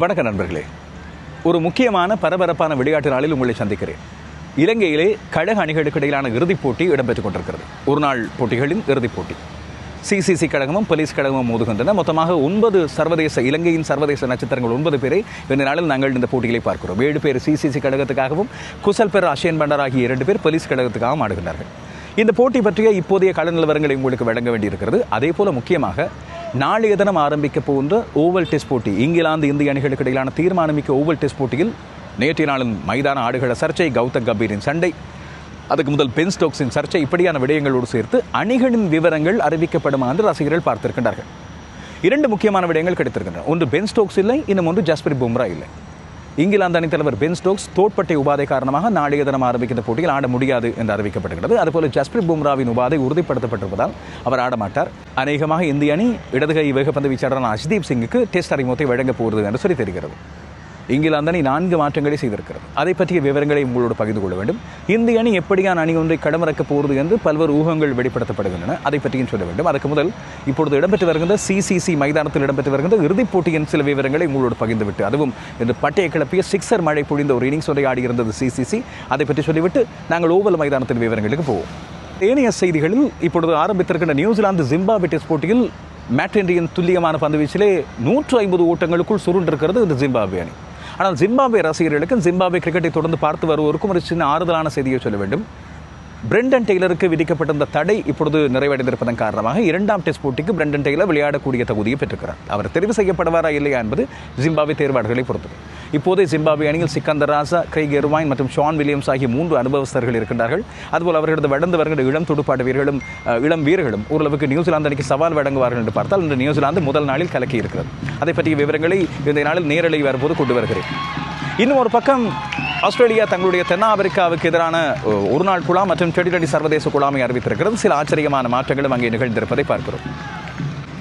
வணக்கம் நண்பர்களே. ஒரு முக்கியமான பரபரப்பான விளையாட்டு நாளில் உங்களை சந்திக்கிறேன். இலங்கையிலே கழக அணிகளுக்கு இடையிலான இறுதிப் போட்டி இடம்பெற்றுக் கொண்டிருக்கிறது. ஒரு நாள் போட்டிகளின் இறுதிப் போட்டி. சிசிசி கழகமும் போலீஸ் கழகமும் மோதுகின்றன. மொத்தமாக ஒன்பது சர்வதேச இலங்கையின் சர்வதேச நட்சத்திரங்கள் ஒன்பது பேரை இந்த நாளில் நாங்கள் இந்த போட்டிகளை பார்க்கிறோம். ஏழு பேர் சிசிசி கழகத்துக்காகவும் குசல் பெர் அஷேன் பண்டார் ஆகிய இரண்டு பேர் போலீஸ் கழகத்துக்காகவும் ஆடுகின்றார்கள். இந்த போட்டி பற்றிய இப்போதைய கள நிலவரங்களை உங்களுக்கு வழங்க வேண்டியிருக்கிறது. அதே போல முக்கியமாக நாளைய தினம் ஆரம்பிக்க போகின்ற ஓவல் டெஸ்ட் போட்டி இங்கிலாந்து இந்திய அணிகளுக்கு இடையிலான தீர்மானமிக்க ஓவல் டெஸ்ட் போட்டியில் நேற்றைய நாளின் மைதான ஆடுகள சர்ச்சை கௌதம் கம்பீரின் சண்டை அதுக்கு முதல் பென் ஸ்டோக்ஸின் சர்ச்சை இப்படியான விடயங்களோடு சேர்த்து அணிகளின் விவரங்கள் அறிவிக்கப்படுமா என்று ரசிகர்கள் பார்த்திருக்கின்றார்கள். இரண்டு முக்கியமான விடயங்கள் கிடைத்திருக்கின்றன. ஒன்று பென் ஸ்டோக்ஸ் இல்லை இன்னும் ஒன்று ஜஸ்பிரி பும்ரா இல்லை. இங்கிலாந்து அணித் தலைவர் பென் ஸ்டோக்ஸ் தோட்பட்டை உபாதை காரணமாக நாளைய தினம் ஆரம்பிக்கின்ற போட்டியில் ஆட முடியாது என்று அறிவிக்கப்படுகிறது அதுபோல ஜஸ்பிரித் பும்ராவின் உபாதை உறுதிப்படுத்தப்பட்டிருப்பதால் அவர் ஆட மாட்டார். அநேகமாக இந்திய அணி இடதுகை வேகப்பந்து வீச்சாளரான அஷ்தீப் சிங்குக்கு டெஸ்ட் அறிமுகத்தை வழங்கப் போகிறது என்று சொல்லி தெரிகிறது. இங்கிலாந்து அணி நான்கு மாற்றங்களை செய்திருக்கிறது. அதை பற்றிய விவரங்களை உங்களோடு பகிர்ந்து கொள்ள வேண்டும். இந்திய அணி எப்படியான அணி ஒன்றை களமிறக்கப் போகிறது என்று பல்வேறு ஊகங்கள் வெளிப்படுத்தப்படுகின்றன. அதை பற்றியும் சொல்ல வேண்டும். அதுக்கு முதல் இப்பொழுது இடம்பெற்று வருகின்ற சிசிசி மைதானத்தில் இடம்பெற்று வருகின்ற இறுதிப் போட்டியின் சில விவரங்களை உங்களோடு பகிர்ந்துவிட்டு அதுவும் இந்த பட்டையை கிளப்பிய சிக்ஸர் மழை பொழிந்த ஒரு இன்னிங்ஸ் ஒன்றை ஆடியிருந்தது சிசிசி அதை பற்றி சொல்லிவிட்டு நாங்கள் ஓவல் மைதானத்தின் விவரங்களுக்கு போவோம். ஏனைய செய்திகளில் இப்பொழுது ஆரம்பித்திருக்கின்ற நியூசிலாந்து ஜிம்பாபே டெஸ்ட் போட்டியில் மேட்ரிண்டியின் துல்லியமான பந்து வீச்சிலே நூற்று ஐம்பது ஓட்டங்களுக்குள் சுருண்டிருக்கிறது இந்த ஜிம்பாபே அணி. ஆனால் ஜிம்பாபே ரசிகர்களுக்கு ஜிம்பாபே கிரிக்கெட்டை தொடர்ந்து பார்த்து வருவோருக்கும் ஒரு சின்ன ஆறுதலான செய்தியை சொல்ல வேண்டும். பிரெண்டன் டெய்லருக்கு விதிக்கப்பட்டிருந்த தடை இப்பொழுது நிறைவடைந்திருப்பதன் காரணமாக இரண்டாம் டெஸ்ட் போட்டிக்கு பிரெண்டன் டெய்லர் விளையாடக்கூடிய தகுதியை பெற்றிருக்கிறார். அவர் தெரிவு செய்யப்படுவாரா இல்லையா என்பது ஜிம்பாபே தேர்வாளர்களை பொறுத்தது. இப்போதே ஜிம்பாபே அணியில் சிக்கந்தர் ராசா கிரைக் எர்வாயின் மற்றும் ஷான் வில்லியம்ஸ் ஆகிய மூன்று அனுபவஸ்தர்கள் இருக்கின்றார்கள். அதுபோல் அவர்களது வளர்ந்து வருகின்ற இளம் துடுப்பாட்ட வீரர்களும் இளம் வீரர்களும் ஓரளவுக்கு நியூசிலாந்து அணிக்கு சவால் வழங்குவார்கள் என்று பார்த்தால் இந்த நியூசிலாந்து முதல் நாளில் கலக்கி இருக்கிறது அதை பற்றிய விவரங்களை இந்த நாளில் நேரலை வரும்போது கொண்டு வருகிறேன். இன்னும் ஒரு பக்கம் ஆஸ்திரேலியா தங்களுடைய தென்னாப்பிரிக்காவுக்கு எதிரான ஒரு நாள் குழாம் மற்றும் டுவெண்டி சர்வதேச குழாமை அறிவித்திருக்கிறது. சில ஆச்சரியமான மாற்றங்களும் அங்கே நிகழ்ந்திருப்பதை பார்க்கிறோம்.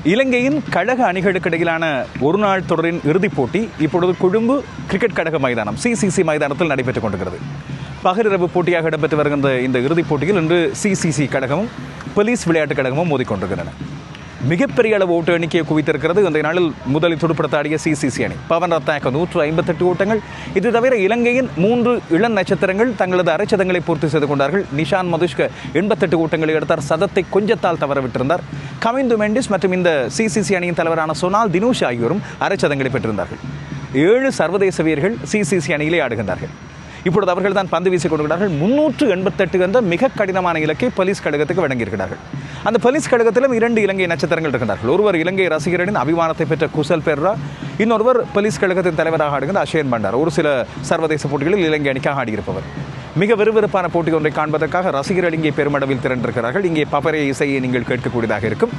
இலங்கையின் கழக அணிகளுக்கு இடையிலான ஒரு நாள் தொடரின் இறுதிப் போட்டி இப்பொழுது கொழும்பு கிரிக்கெட் கழக மைதானம் சிசிசி மைதானத்தில் நடைபெற்றுக் கொண்டிருக்கிறது. பகலிரவு போட்டியாக இடம்பெற்று வருகின்ற இந்த இறுதிப் போட்டியில் இன்று சிசிசி கழகமும் போலீஸ் விளையாட்டுக் கழகமும் மோதிக்கொண்டிருக்கின்றன மிகப்பெரிய அளவு ஓட்டு எண்ணிக்கையை குவித்திருக்கிறது. இந்த நாளில் முதலில் துடுப்படுத்தாடிய சிசிசி அணி. பவன் ரத்னாக்க நூற்று ஐம்பத்தெட்டு ஓட்டங்கள். இது தவிர இலங்கையின் மூன்று இளம் நட்சத்திரங்கள் தங்களது அரைச்சதங்களை பூர்த்தி செய்து கொண்டார்கள். நிஷான் மதுஷ்க எண்பத்தெட்டு ஓட்டங்களை எடுத்தார். சதத்தை கொஞ்சத்தால் தவறவிட்டிருந்தார். கமிந்து மெண்டிஸ் மற்றும் இந்த சிசிசி அணியின் தலைவரான சொனால் தினூஷ் ஆகியோரும் அரைச்சதங்களை பெற்றிருந்தார்கள். ஏழு சர்வதேச வீரர்கள் சிசிசி அணியிலே ஆடுகின்றார்கள். இப்பொழுது அவர்கள் தான் பந்து வீசிக் கொண்டிருக்கிறார்கள். முன்னூற்று எண்பத்தெட்டு என்ற மிக கடினமான இலக்கை போலீஸ் கழகத்துக்கு வழங்கியிருக்கிறார்கள். அந்த போலீஸ் கழகத்திலும் இரண்டு இலங்கை நட்சத்திரங்கள் இருக்கிறார்கள் ஒருவர் இலங்கை ரசிகரின் அபிமானத்தை பெற்ற குசல் பெர்ரா இன்னொருவர் போலீஸ் கழகத்தின் தலைவராக ஆடுகிற அஷேன் பண்டார். ஒரு சில சர்வதேச போட்டிகளில் இலங்கை அணிக்காக ஆடியிருப்பவர். மிக விறுவிறுப்பான போட்டி ஒன்றை காண்பதற்காக ரசிகர்கள் இங்கே பெருமளவில் திரண்டிருக்கிறார்கள். இங்கே பப்பரை இசையை நீங்கள் கேட்கக்கூடியதாக இருக்கும்.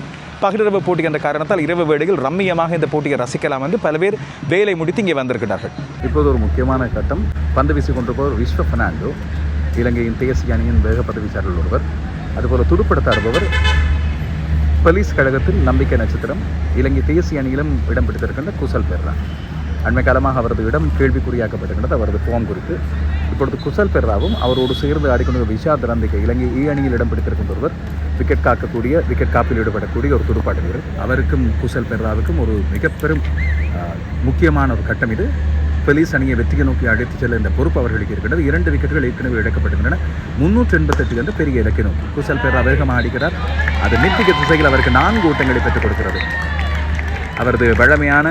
பகலிரவு போட்டி என்ற காரணத்தால் இரவு வேளையில் ரம்மியமாக இந்த போட்டியை ரசிக்கலாம் என்று பல பேர் வேலை முடித்து இங்கே வந்திருக்கிறார்கள். இப்போது ஒரு முக்கியமான கட்டம். பந்து வீசி கொண்டிருப்பவர் விஸ்வ பெர்னாண்டோ இலங்கையின் தேசிய அணியின் வேக பதவி சார்பில் ஒருவர். அதுபோல் துடுப்படுத்தாடுபவர் போலீஸ் கழகத்தில் நம்பிக்கை நட்சத்திரம் இலங்கை தேசிய அணியிலும் இடம் பிடித்திருக்கின்ற குசல் பெர்ரா. அண்மை காலமாக அவரது இடம் கேள்விக்குறியாக்கப்பட்டிருக்கிறது. அவரது ஃபோன் குறித்து இப்பொழுது குசல் பெர்ராவும் அவரோடு சேர்ந்து ஆடிக்கொண்டு விஷா ரந்திகை இலங்கை ஈ அணியில் இடம் பிடித்திருக்கின்ற ஒருவர். விக்கெட் காக்கக்கூடிய விக்கெட் காப்பில் ஈடுபடக்கூடிய ஒரு துடுப்பாட்ட வீரர். அவருக்கும் குசல் பெர்ராவுக்கும் ஒரு மிக பெரும் முக்கியமான ஒரு கட்டம் இது. பெலிஸ் அணியை வெற்றியை நோக்கி அழைத்து செல்ல இந்த பொறுப்பு அவர்களுக்கு இருக்கிறது இரண்டு விக்கெட்டுகள் ஏற்கனவே இழக்கப்படுகின்றன. முன்னூற்றி எண்பத்தெட்டு என்ற பெரிய இலக்கை நோக்கி. குசல் பெர்ரா வேகமாக அடிக்கிறார் அது மிட் விக்கெட் திசையில் அவருக்கு நான்கு ஓட்டங்களை பெற்றுக் கொடுக்கிறது. அவரது வழமையான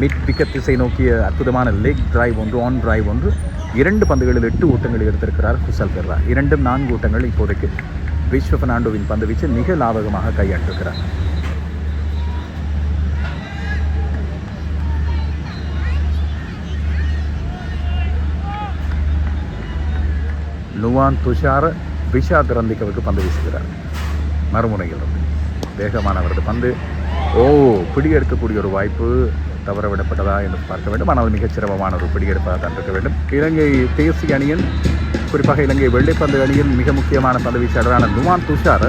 மிட் விக்கெட் திசை நோக்கிய அற்புதமான லெக் டிரைவ் ஒன்று ஆன் டிரைவ் ஒன்று. இரண்டு பந்துகளில் எட்டு ஓட்டங்களை எடுத்திருக்கிறார் குசல் பெர்ரா. இரண்டும் நான்கு ஓட்டங்கள் இப்போதைக்கு விஸ்வ பெர்னாண்டோவின் பந்து வீச்சு மிக லாபகமாக கையாண்டிருக்கிறார் நுவான் துஷார விஷாத் ரந்திகவுக்கு பந்து வீசுகிறார். மறுமுனையில் இருந்து வேகமான அவரது பந்து. ஓ பிடி எடுக்கக்கூடிய ஒரு வாய்ப்பு தவறவிடப்பட்டதா என்று பார்க்க வேண்டும். ஆனால் மிகச் சிரமமான ஒரு பிடியெடுப்பாக தான் இருக்க வேண்டும். இலங்கை தேசிய அணியின் குறிப்பாக இலங்கை வெள்ளைப்பந்து அணியின் மிக முக்கியமான பந்து வீச்சாளரான நுவான் துஷார்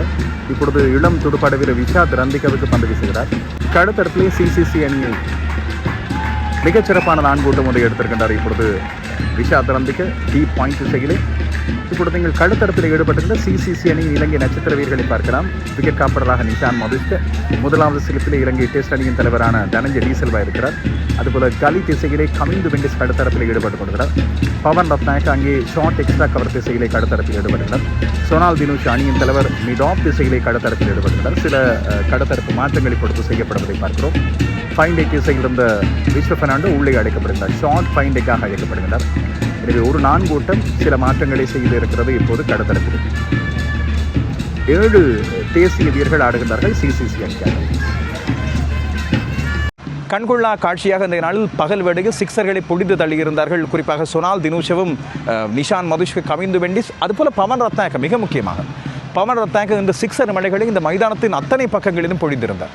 இப்பொழுது இளம் துடுப்பாட வீரர் விஷாத் ரந்திகவுக்கு பந்து வீசுகிறார். கடுத்தடத்திலே சிசிசி அணியை மிகச்சிறப்பான நான்கு ஓட்டம் ஒன்றை எடுத்திருக்கின்றார் இப்பொழுது விஷாத் ரந்திக்க டீ பாயிண்ட் திசையிலே. இப்பொழுது நீங்கள் கழுத்தரத்தில் ஈடுபட்டிருந்த சிசிசி அணியின் இலங்கை நட்சத்திர வீரர்களை பார்க்கலாம். விக்கெட் காப்பராக நிஷான் மொபிஸ்ட் முதலாவது சிலிப்பில் இலங்கை டெஸ்ட் அணியின் தலைவரான தனஞ்சய் டீசல்வா இருக்கிறார். அதுபோல கலி திசையிலே கமிந்து வெண்டிஸ் கடுத்தரப்பில் ஈடுபட்டுக் கொண்டிருக்கிறார் பவன் ரத்னாக் அங்கே ஷார்ட் எக்ஸ்ட்ரா கவர் திசையிலே கடுத்தரப்பில் ஈடுபடுகிறார் சோனால் தினுஷ் அணியின் தலைவர் மிடாப் திசையிலே கடுத்தரப்பில் ஈடுபடுகிறார் சில கடுத்தரப்பு மாற்றங்களை கொடுத்து செய்யப்படுவதை பார்க்கிறோம். ஃபைன் டெக் திசையில் இருந்த விஸ்வ பெர்னாண்டோ உள்ளே அழைக்கப்படுகிறார் ஷார்ட் ஃபைண்டேக்காக அழைக்கப்படுகிறார். எனவே ஒரு நான்கு ஓட்டம் சில மாற்றங்களை செய்து இருக்கிறது இப்போது கடத்தரப்பில் ஏழு தேசிய வீரர்கள் ஆடுகின்றார்கள். சிசிசி அணிக்காக கண்கொள்ளா காட்சியாக இந்த நாளில் பகல் வேடையில் சிக்ஸர்களை பொடித்து தள்ளியிருந்தார்கள். குறிப்பாக சொனால் தினூஷவும் நிஷான் மதுஷ்க கவிந்து வெண்டிஸ் அதுபோல் பவன் ரத்னாயக்க மிக முக்கியமாக. பவன் ரத்னாயக்க இந்த சிக்ஸர் மலைகளை இந்த மைதானத்தின் அத்தனை பக்கங்களிலும் பொழிந்திருந்தார்.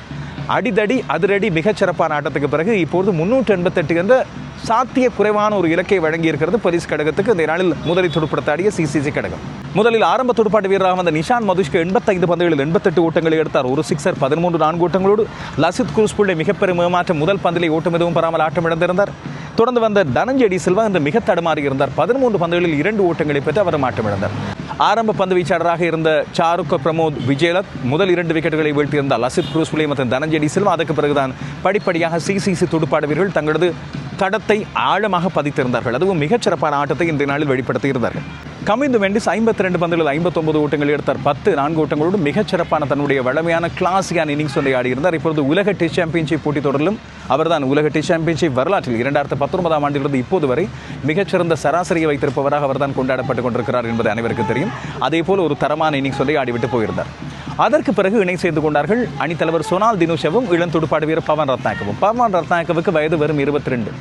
அடிதடி அதிரடி மிகச்சிறப்பான ஆட்டத்துக்கு பிறகு இப்போது முன்னூற்றி எண்பத்தெட்டு என்ற சாத்திய குறைவான ஒரு இலக்கை வழங்கியிருக்கிறது பரிஸ் கழகத்துக்கு. இந்த நாளில் முதலில் துடுப்படுத்தாடிய சிசிசி கழகம். முதலில் ஆரம்ப துடுப்பாட்டு வீரராக வந்த நிஷான் மதுஷ்கு எண்பத்தைந்து பந்துகளில் எண்பத்தெட்டு ஓட்டங்களை எடுத்தார். ஒரு சிக்ஸர் பதிமூன்று நான்கு ஓட்டங்களோடு லசித் குரூஸ் புள்ளை மிகப்பெரும் ஏமாற்றம் முதல் பந்திலே ஓட்டம் எதுவும் பெறாமல் ஆட்டம் இழந்திருந்தார். தொடர்ந்து வந்த தனஞ்செடி செல்வா இந்த மிக தடுமாறி இருந்தார். பதிமூன்று பந்துகளில் இரண்டு ஓட்டங்களை பெற்று அவர் மாற்றமிழந்தார் ஆரம்ப பந்து வீச்சாளராக இருந்த சாருக்க பிரமோத் விஜயலத் முதல் இரண்டு விக்கெட்டுகளை வீழ்த்தியிருந்த லசித் குரூஸ் புள்ளை மற்றும் தனஞ்செடி சில்வா. அதற்கு பிறகுதான் படிப்படியாக சிசிசி துடுப்பாடு வீரர்கள் தங்களது தடத்தை ஆழமாக பதித்திருந்தார்கள். அதுவும் மிகச்சிறப்பான ஆட்டத்தை இந்த நாளில் வெளிப்படுத்தியிருந்தார்கள். கமிந்து வெண்டிஸ் ஐம்பத்தி ரெண்டு பந்துகளில் ஐம்பத்தொன்பது ஓட்டங்கள் எடுத்தார். பத்து நான்கு ஓட்டங்களோடு மிகச்சிறப்பான தன்னுடைய வளமையான கிளாசியான இன்னிங்ஸ் ஒன்றை ஆடியிருந்தார். இப்பொழுது உலக டெஸ்ட் சாம்பியன்ஷிப் போட்டித் தொடரிலும் அவர்தான் உலக டெஸ்ட் சாம்பியன்ஷிப் வரலாற்றில் இரண்டாயிரத்து பத்தொன்பதாம் ஆண்டிலிருந்து இப்போது வரை மிகச்சிறந்த சராசரியை வைத்திருப்பவராக அவர்தான் கொண்டாடப்பட்டுக் கொண்டிருக்கிறார் என்பது அனைவருக்கும் தெரியும். அதே போல் ஒரு தரமான இன்னிங்ஸ் ஒன்றை ஆடிவிட்டு போயிருந்தார். அதற்கு பிறகு இணை சேர்ந்து கொண்டார்கள் அணித்தலைவர் சொனால் தினுஷவும் இளம் துடுப்பாடு வீரர் பவன் ரத்னாயக்கவும். பவன் ரத்னாயக்கவுக்கு வயது வெறும் இருபத்தி ரெண்டு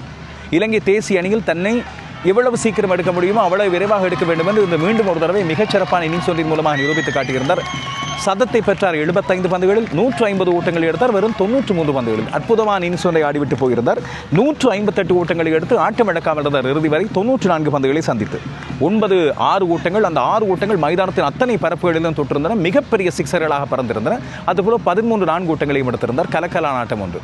இலங்கை தேசிய அணியில் தன்னை எவ்வளவு சீக்கிரம் எடுக்க முடியுமோ அவ்வளவு விரைவாக எடுக்க வேண்டும் என்று இந்த மீண்டும் ஒரு தடவை மிகச்சிறப்பான இன்னிங்ஸ் ஒன்றின் மூலமாக நிரூபித்து காட்டியிருந்தார். சதத்தை பெற்றார் எழுபத்தைந்து பந்துகளில் நூற்று ஐம்பது ஓட்டங்களை எடுத்தார். வெறும் தொண்ணூற்று மூன்று பந்துகளில் அற்புதமான இன்னிங்ஸ் ஒன்றை ஆடிவிட்டு போயிருந்தார். நூற்று ஐம்பத்தெட்டு ஓட்டங்களை எடுத்து ஆட்டம் இழக்காமல் இருந்தார் இறுதி வரை தொண்ணூற்று நான்கு பந்துகளை சந்தித்து. ஒன்பது ஆறு ஓட்டங்கள் அந்த ஆறு ஓட்டங்கள் மைதானத்தின் அத்தனை பரப்புகளிலும் தொட்டிருந்தன மிகப்பெரிய சிக்ஸர்களாக பறந்திருந்தன. அதுபோல பதிமூன்று நான்கு ஓட்டங்களையும் எடுத்திருந்தார். கலக்கலான ஆட்டம் ஒன்று.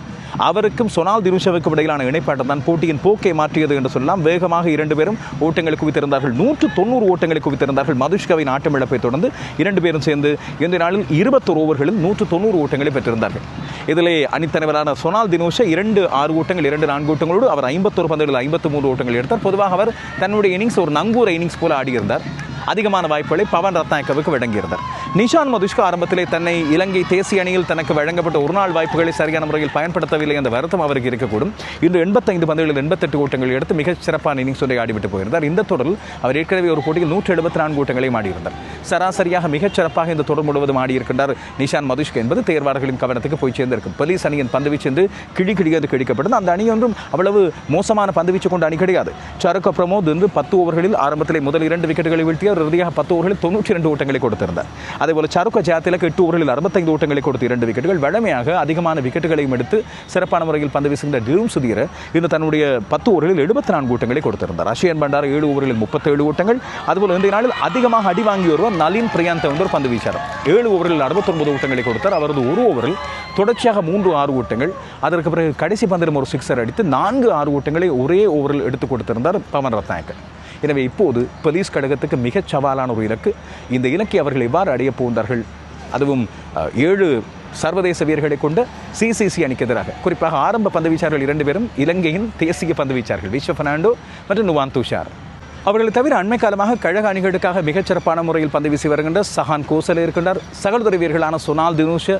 அவருக்கும் சொனால் திருஷவுக்கும் இடையிலான இணைப்பாட்டம் தான் போட்டியின் போக்கை மாற்றியது என்று சொல்லலாம். வேகமாக இரண்டு பேரும் ஓட்டங்களை குவித்திருந்தார்கள். நூற்று தொண்ணூறு ஓட்டங்களை குவித்திருந்தார்கள். மதுஷ்கவின் ஆட்டம் இழப்பை தொடர்ந்து இரண்டு பேரும் சேர்ந்து இந்த நாளில் இருபத்தொரு ஓவர்களில் நூற்று தொண்ணூறு ஓட்டங்களை பெற்றிருந்தார்கள். இதிலே அணித்தலைவரான சொனால் தினோஷ இரண்டு ஆறு ஓட்டங்கள் இரண்டு நான்கு ஓட்டங்களோடு அவர் ஐம்பத்தொரு பந்துகளில் ஐம்பத்து மூன்று ஓட்டங்கள் எடுத்தார். பொதுவாக அவர் தன்னுடைய இன்னிங்ஸ் ஒரு நங்கூர இன்னிங்ஸ் போல ஆடியிருந்தார். அதிகமான வாய்ப்புகளை பவன் ரத்னாயக்கவுக்கு வழங்கியிருந்தார் நிஷான் மதுஷ்கா ஆரம்பத்திலே தன்னை இலங்கை தேசிய அணியில் தனக்கு வழங்கப்பட்ட ஒரு நாள் வாய்ப்புகளை சரியான முறையில் பயன்படுத்தவில்லை என்ற வருத்தம் அவருக்கு இருக்கக்கூடும். இன்று எண்பத்தைந்து பந்துகளில் எண்பத்தெட்டு ஓட்டங்கள் எடுத்து மிகச் சிறப்பான இன்னிங்ஸ் ஒன்றை ஆடிவிட்டு போயிருந்தார். இந்த தொடரில் அவர் ஏற்கனவே ஒரு போட்டியில் நூற்றி எழுபத்தி நான்கு ஓட்டங்களையும் ஆடியிருந்தார். சராசரியாக மிகச் சிறப்பாக இந்த தொடர் முழுவதும் ஆடியிருக்கின்றார் நிஷான் மதுஷ்கா என்பது தேர்வாளர்களின் கவனத்துக்கு போய் சேர்ந்திருக்கும். போலீஸ் அணியின் பந்துவீச்சு என்று கிழி கிழியது கிழிக்கப்பட்டது. அந்த அணி ஒன்றும் அவ்வளவு மோசமான பந்துவீச்சு கொண்ட அணி கிடையாது. சருக்க பிரமோத் என்று பத்து ஓவர்களில் ஆரம்பத்திலே முதல் இரண்டு விக்கெட்டுகளை வீழ்த்தி அவர் இறுதியாக பத்து ஓவர்களில் தொண்ணூற்றி ரெண்டு ஓட்டங்களை கொடுத்திருந்தார். அதேபோல சருக்க ஜாத்திலக்கு எட்டு ஓவர்களில் அறுபத்தைந்து ஓட்டங்களை கொடுத்து இரண்டு விக்கெட்டுகள் வழமையாக அதிகமான விக்கெட்டுகளையும் எடுத்து சிறப்பான முறையில் பந்து வீசுகின்ற டிரும் சுதீர இந்த தன்னுடைய பத்து ஓவர்களில் எழுபத்தி நான்கு ஓட்டங்களை கொடுத்திருந்தார். அஷியன் பண்டார் ஏழு ஓவர்களில் முப்பத்தேழு ஓட்டங்கள். அதுபோல் இன்றைய நாளில் அதிகமாக அடி வாங்கி வருவார் நளின் பிரியாந்த் என்ற ஒரு பந்து வீச்சாளர் ஏழு ஓவரில் அறுபத்தொன்பது ஓட்டங்களை கொடுத்தார். அவரது ஒரு ஓவரில் தொடர்ச்சியாக மூன்று ஆறு ஓட்டங்கள். அதற்கு பிறகு கடைசி பந்திலும் ஒரு சிக்ஸர் அடித்து நான்கு ஆறு ஓட்டங்களை ஒரே ஓவரில் எடுத்து கொடுத்திருந்தார் பவன் ரத்நாயக்கர் எனவே இப்போது போலீஸ் கழகத்துக்கு மிகச் சவாலான ஒரு இலக்கு. இந்த இலக்கை அவர்கள் எவ்வாறு அடையப் போகின்றார்கள்? அதுவும் ஏழு சர்வதேச வீரர்களை கொண்ட சிசிசி அணிக்கு எதிராக. குறிப்பாக ஆரம்ப பந்து வீச்சாளர்கள் இரண்டு பேரும் இலங்கையின் தேசிய பந்து வீச்சார்கள் விஸ்வ பெர்னாண்டோ மற்றும் நுவான் துஷார். அவர்களை தவிர அண்மை காலமாக கழக அணிகளுக்காக மிகச்சிறப்பான முறையில் பந்து வீசி வருகின்ற சஹான் கோசல் இருக்கின்றார். சகோதர வீரர்களான சொனால் தினூஷ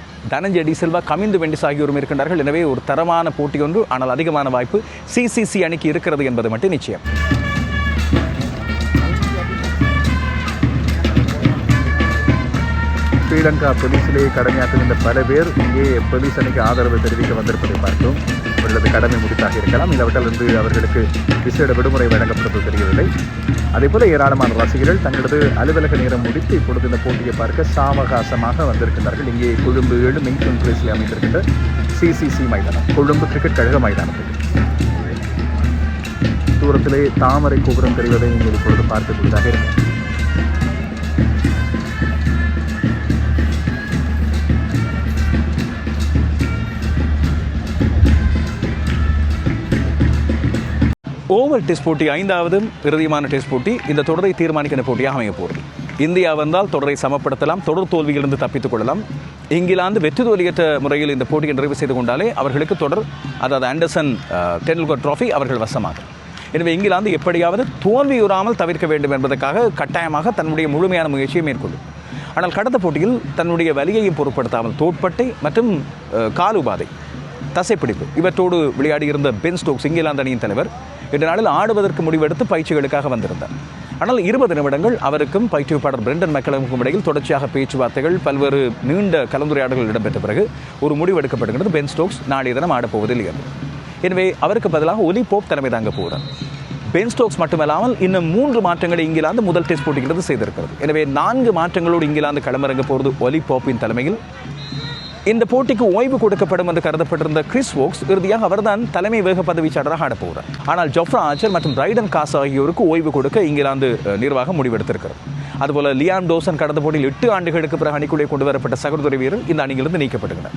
டி செல்வா கமிந்து வெண்டிஸ் ஆகியோரும் இருக்கின்றார்கள். எனவே ஒரு தரமான போட்டி ஒன்று ஆனால் அதிகமான வாய்ப்பு சிசிசி அணிக்கு இருக்கிறது என்பது மட்டும் நிச்சயம். ஸ்ரீலங்கா போலீஸிலே கடமையாற்றுகின்ற பல பேர் இங்கே போலீஸ் அணிக்கு ஆதரவு தெரிவிக்க வந்திருப்பதை பார்த்தோம் அவர்களது கடமை முடித்தாக இருக்கலாம். இல்லாவிட்டால் வந்து அவர்களுக்கு விசேட விடுமுறை வழங்கப்படுவது தெரியவில்லை. அதேபோல ஏராளமான ரசிகர்கள் தங்களது அலுவலக நேரம் முடித்து இப்பொழுது இந்த போட்டியை பார்க்க சாவகாசமாக வந்திருக்கிறார்கள் இங்கே கொழும்பு ஏழு மெயின் பிளேஸில் அமைந்திருக்கின்ற சிசிசி மைதானம் கொழும்பு கிரிக்கெட் கழக மைதானத்தில். தூரத்திலே தாமரை கோபுரம் தெரிவதை நீங்கள் இப்பொழுது பார்க்கக்கூடியதாக இருக்கும். ஓவல் டெஸ்ட் போட்டி ஐந்தாவது இறுதியான டெஸ்ட் போட்டி. இந்த தொடரை தீர்மானிக்கிற போட்டியாக அமைய போகிறது. இந்தியா வந்தால் தொடரை சமப்படுத்தலாம் தொடர் தோல்வியிலிருந்து தப்பித்துக் கொள்ளலாம். இங்கிலாந்து வெற்றி தோல்வியற்ற முறையில் இந்த போட்டியை நிறைவு செய்து கொண்டாலே அவர்களுக்கு தொடர் அதாவது ஆண்டர்சன் டெண்டுல்கர் ட்ராஃபி அவர்கள் வசமாகும். எனவே இங்கிலாந்து எப்படியாவது தோல்வியுறாமல் தவிர்க்க வேண்டும் என்பதற்காக கட்டாயமாக தன்னுடைய முழுமையான முயற்சியை மேற்கொள்ளும். ஆனால் கடந்த போட்டியில் தன்னுடைய வலியையும் பொருட்படுத்தாமல் தோட்பட்டை மற்றும் காலுபாதை தசைப்பிடிப்பு. இவற்றோடு விளையாடியிருந்த பென் ஸ்டோக்ஸ் இங்கிலாந்து அணியின் தலைவர் இன்று நாளில் ஆடுவதற்கு முடிவெடுத்து பயிற்சிகளுக்காக வந்திருந்தார். ஆனால் இருபது நிமிடங்கள் அவருக்கும் பயிற்றுவிப்பாளர் பிரெண்டன் மக்களுக்கும் இடையில் தொடர்ச்சியாக பேச்சுவார்த்தைகள் பல்வேறு நீண்ட கலந்துரையாடல்கள் இடம்பெற்ற பிறகு ஒரு முடிவு எடுக்கப்படுகிறது பென் ஸ்டோக்ஸ் நாளைய தினம் ஆடப்போவதில் இருந்து எனவே அவருக்கு பதிலாக ஒலி போப் தலைமை தாங்க போகிறார். பென் ஸ்டோக்ஸ் மட்டுமல்லாமல் இன்னும் மூன்று மாற்றங்களை இங்கிலாந்து முதல் டெஸ்ட் போட்டிகிறது செய்திருக்கிறது. எனவே நான்கு மாற்றங்களோடு இங்கிலாந்து களமிறங்க போகிறது ஒலி போப்பின் தலைமையில். இந்த போட்டிக்கு ஓய்வு கொடுக்கப்படும் என்று கருதப்பட்டிருந்த கிறிஸ் வோக்ஸ் இறுதியாக அவர்தான் தலைமை வேக பதவிச்சாளராக ஆடப்போகிறார் ஆனால் ஜொஃப்ரா ஆச்சர் மற்றும் ரைடன் காஸ் ஆகியோருக்கு ஓய்வு கொடுக்க இங்கிலாந்து நிர்வாகம் முடிவெடுத்திருக்கிறது. அதுபோல லியான் டோசன் கடந்த போட்டியில் எட்டு ஆண்டுகளுக்கு பிறகு அணிக்குள்ளே கொண்டு வரப்பட்ட சகோதரி வீரர் இந்த அணியிலிருந்து நீக்கப்படுகிறார்.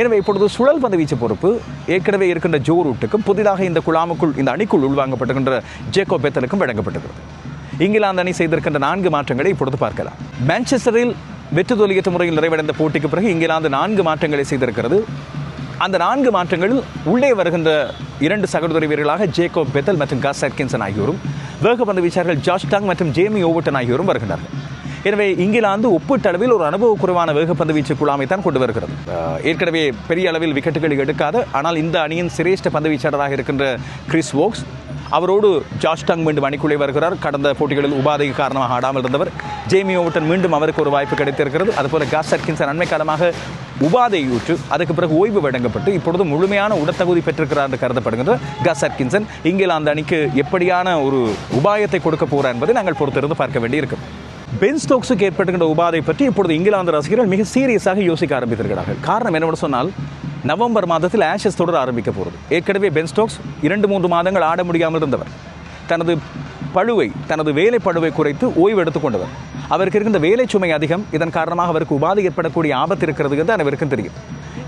எனவே இப்பொழுது சுழல் பந்துவீச்சு பொறுப்பு ஏற்கனவே இருக்கின்ற ஜோ ரூட்டுக்கும் புதிதாக இந்த குழாமுக்குள் இந்த அணிக்குள் உள்வாங்கப்படுகின்ற ஜேக்கோ பெத்தலுக்கும் வழங்கப்பட்டுகிறது இங்கிலாந்து அணி செய்திருக்கின்ற நான்கு மாற்றங்களை இப்பொழுது பார்க்கலாம். மான்செஸ்டரில் வெற்றி தோல்வியற்ற முறையில் நிறைவடைந்த போட்டிக்கு பிறகு இங்கிலாந்து நான்கு மாற்றங்களை செய்திருக்கிறது. அந்த நான்கு மாற்றங்களில் உள்ளே வருகின்ற இரண்டு சகோதரி வீரர்களாக ஜேக்கோப் பெத்தல் மற்றும் கஸ் அட்கின்சன் ஆகியோரும் வேகப்பந்து வீச்சாளர்கள் ஜார்ஜ் டாங் மற்றும் ஜேமி ஓவர்டன் ஆகியோரும் வருகின்றார்கள் எனவே இங்கிலாந்து ஒப்பீட்டளவில் ஒரு அனுபவ குறைவான வேகப்பந்து வீச்சு குழாமை தான் கொண்டு வருகிறது. ஏற்கனவே பெரிய அளவில் விக்கெட்டுகளை எடுக்காது ஆனால் இந்த அணியின் சிரேஷ்ட பந்து வீச்சாளராக இருக்கின்ற கிறிஸ் வோக்ஸ் அவரோடு ஜாஷ் டங் மீண்டும் அணிக்குள்ளே வருகிறார். கடந்த போட்டிகளில் உபாதை காரணமாக ஆடாமல் இருந்தவர். ஜேமி ஓவர்டன் மீண்டும் அவருக்கு ஒரு வாய்ப்பு கிடைத்திருக்கிறது. அதுபோல காஸ் அட்கின்சன் அண்மை காலமாக உபாதையுற்று அதுக்கு பிறகு ஓய்வு வழங்கப்பட்டு இப்பொழுது முழுமையான உடற்தகுதி பெற்றிருக்கிறார் என்று கருதப்படுகின்ற காஸ் அட்கின்சன் இங்கிலாந்து அணிக்கு எப்படியான ஒரு உபாயத்தை கொடுக்க போகிறார் என்பதை நாங்கள் பொறுத்திருந்து பார்க்க வேண்டியிருக்கும். பென் ஸ்டோக்ஸுக்கு ஏற்பட்டுகின்ற உபாதை பற்றி இப்பொழுது இங்கிலாந்து ரசிகர்கள் மிக சீரியஸாக யோசிக்க ஆரம்பித்திருக்கிறார்கள். காரணம் என்னவென்று சொன்னால் நவம்பர் மாதத்தில் ஆஷஸ் தொடர் ஆரம்பிக்க போகிறது. ஏற்கனவே பென் ஸ்டோக்ஸ் இரண்டு மூன்று மாதங்கள் ஆட முடியாமல் இருந்தவர். தனது பழுவை தனது வேலை பழுவை குறைத்து ஓய்வு எடுத்துக்கொண்டவர் அவருக்கு இருக்கின்ற வேலை சுமை அதிகம். இதன் காரணமாக அவருக்கு உபாதை ஏற்படக்கூடிய ஆபத்து இருக்கிறது என்று அனைவருக்கும் தெரியும்.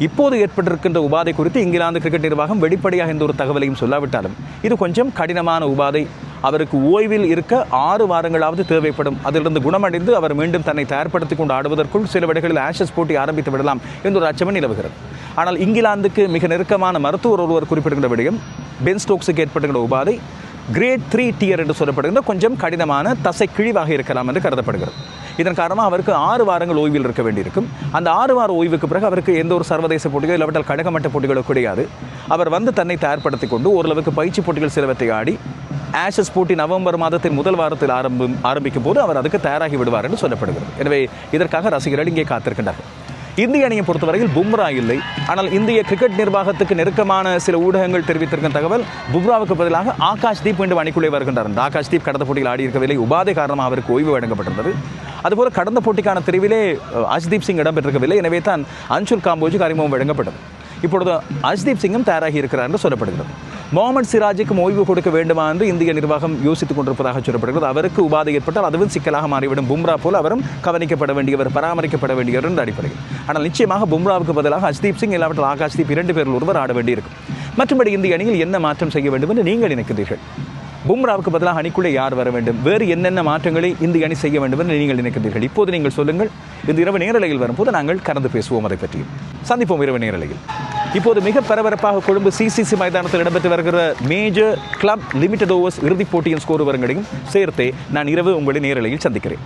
இப்போது ஏற்பட்டிருக்கின்ற உபாதை குறித்து இங்கிலாந்து கிரிக்கெட் நிர்வாகம் வெளிப்படையாக எந்த ஒரு தகவலையும் சொல்லாவிட்டாலும் இது கொஞ்சம் கடினமான உபாதை. அவருக்கு ஓய்வில் இருக்க ஆறு வாரங்களாவது தேவைப்படும். அதிலிருந்து குணமடைந்து அவர் மீண்டும் தன்னை தயார்படுத்திக் கொண்டு ஆடுவதற்குள் சில விடைகளில் ஆஷஸ் போட்டி ஆரம்பித்து விடலாம் என்று ஒரு அச்சமே நிலவுகிறது. ஆனால் இங்கிலாந்துக்கு மிக நெருக்கமான மருத்துவர் ஒருவர் குறிப்பிடுகின்ற விடயம் பென் ஸ்டோக்ஸுக்கு ஏற்படுகின்ற உபாதை கிரேட் த்ரீ டியர் என்று சொல்லப்படுகின்ற கொஞ்சம் கடினமான தசை கிழிவாக இருக்கலாம் என்று கருதப்படுகிறது. இதன் காரணமாக அவருக்கு ஆறு வாரங்கள் ஓய்வில் இருக்க வேண்டியிருக்கும். அந்த ஆறு வார ஓய்வுக்கு பிறகு அவருக்கு எந்த ஒரு சர்வதேச போட்டிகளோ இல்லாவிட்டால் கழகமட்ட போட்டிகளோ கிடையாது. அவர் வந்து தன்னை தயார்படுத்திக் கொண்டு ஓரளவுக்கு பயிற்சி போட்டிகள் சிலவற்றை ஆடி ஆஷஸ் போட்டி நவம்பர் மாதத்தின் முதல் வாரத்தில் ஆரம்பம் ஆரம்பிக்கும் போது அவர் அதுக்கு தயாராகி விடுவார் என்று சொல்லப்படுகிறது. எனவே இதற்காக ரசிகர்கள் இங்கே காத்திருக்கின்றார்கள் இந்திய அணியை பொறுத்தவரையில் பும்ரா இல்லை. ஆனால் இந்திய கிரிக்கெட் நிர்வாகத்துக்கு நெருக்கமான சில ஊடகங்கள் தெரிவித்திருக்கும் தகவல் பும்ராவுக்கு பதிலாக ஆகாஷ் தீப் மீண்டும் அணிக்குள்ளே வருகின்றார். இந்த ஆகாஷ் தீப் கடந்த போட்டியில் ஆடி இருக்கவில்லை உபாதை காரணமாக அவருக்கு ஓய்வு வழங்கப்பட்டிருந்தது. அதுபோல கடந்த போட்டிக்கான தெரிவிலே அஜ்தீப் சிங் இடம்பெற்றிருக்கவில்லை. எனவே தான் அன்சுல் காம்போஜுக்கு அறிமுகம் வழங்கப்பட்டது. இப்பொழுது அஜ்தீப் சிங்கும் தயாராகி இருக்கிறார் என்று சொல்லப்படுகிறது. முகமது சிராஜுக்கும் ஓய்வு கொடுக்க வேண்டுமா என்று இந்திய நிர்வாகம் யோசித்துக் கொண்டிருப்பதாக சொல்லப்படுகிறது. அவருக்கு உபாதை ஏற்பட்டால் அதுவும் சிக்கலாக மாறிவிடும். பும்ரா போல் அவரும் கவனிக்கப்பட வேண்டியவர் பராமரிக்கப்பட வேண்டியவர் என்ற அடிப்படையில். ஆனால் நிச்சயமாக பும்ராவுக்கு பதிலாக அஷ்தீப் சிங் இல்லாவற்றில் ஆகாஷ்தீப் இரண்டு பேரில் ஒருவர் ஆட வேண்டியிருக்கும். மற்றபடி இந்திய அணியில் என்ன மாற்றம் செய்ய வேண்டும் என்று நீங்கள் நினைக்கிறீர்கள்? பும்ராவுக்கு பதிலாக அணிக்குள்ளே யார் வர வேண்டும்? வேறு என்னென்ன மாற்றங்களை இந்திய அணி செய்ய வேண்டும் என்று நீங்கள் நினைக்கிறீர்கள்? இப்போது நீங்கள் சொல்லுங்கள். இந்த இரவு நேரலையில் வரும்போது நாங்கள் கலந்து பேசுவோம். அதை பற்றியும் சந்திப்போம் இரவு நேரலையில். இப்போது மிக பரபரப்பாக கொழும்பு சிசிசி மைதானத்தில் இடம்பெற்று வருகிற மேஜர் கிளப் லிமிடெட் ஓவர்ஸ் இறுதிப் போட்டியின் ஸ்கோர் விவரங்களையும் சேர்த்தே நான் இரவு உங்களை நேரலையில் சந்திக்கிறேன்.